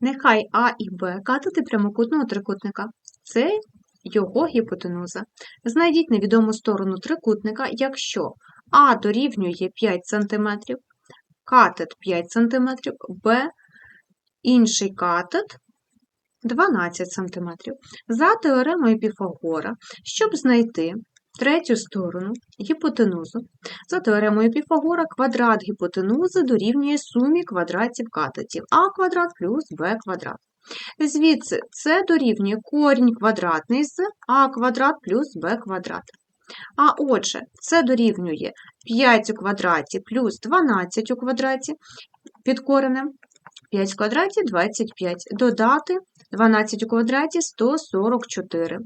Нехай А і Б катети прямокутного трикутника. Це його гіпотенуза. Знайдіть невідому сторону трикутника, якщо А дорівнює 5 см, катет 5 см, Б інший катет 12 см. За теоремою Піфагора, щоб знайти третю сторону гіпотенузу, за теоремою Піфагора квадрат гіпотенузи дорівнює сумі квадратів катетів а квадрат плюс b квадрат. Звідси це дорівнює корінь квадратний з а квадрат плюс b квадрат. А отже, це дорівнює 5 у квадраті плюс 12 у квадраті під коренем. 5 в квадраті 25. Додати 12 у квадраті 144.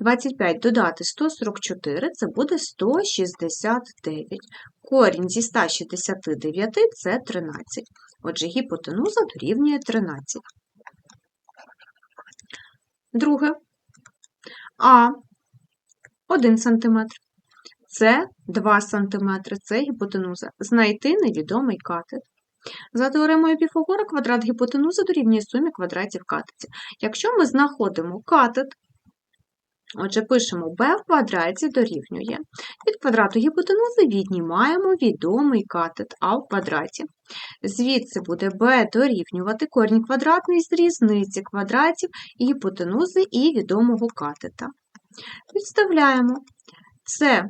25 додати 144 це буде 169. Корінь зі 169 це 13. Отже, гіпотенуза дорівнює 13. Друге. А 1 см. Це 2 см. Це гіпотенуза. Знайти невідомий катет. За теоремою Піфагора квадрат гіпотенузи дорівнює сумі квадратів катетів. Якщо ми знаходимо катет, отже, пишемо b в квадраті дорівнює. Від квадрату гіпотенузи віднімаємо відомий катет а в квадраті. Звідси буде b дорівнювати корінь квадратний з різниці квадратів гіпотенузи і відомого катета. Підставляємо. Це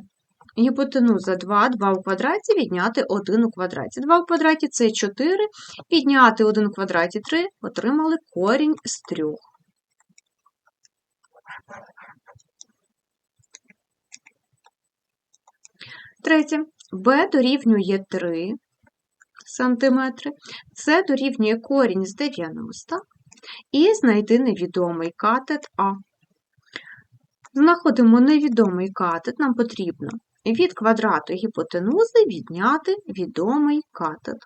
Гіпотенуза 2, 2 у квадраті, відняти 1 у квадраті. 2 у квадраті це 4, відняти 1 у квадраті 3, отримали корінь з 3. Третє. b дорівнює 3 см, С дорівнює корінь з 90 і знайти невідомий катет А. Знаходимо невідомий катет, нам потрібно від квадрату гіпотенузи відняти відомий катет.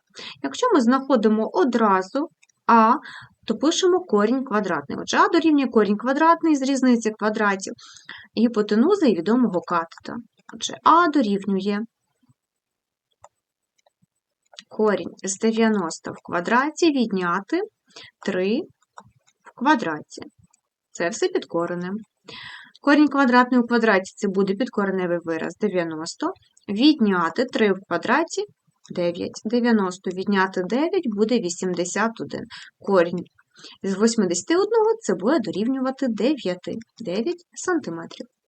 Якщо ми знаходимо одразу А, то пишемо корінь квадратний. Отже, А дорівнює корінь квадратний з різниці квадратів гіпотенузи і відомого катета. Отже, А дорівнює корінь з 90 в квадраті відняти 3 в квадраті. Це все під коренем. Корінь квадратний у квадраті це буде підкореневий вираз 90. Відняти 3 в квадраті 9. 90 відняти 9 буде 81. Корінь з 81 це буде дорівнювати 9, 9 см.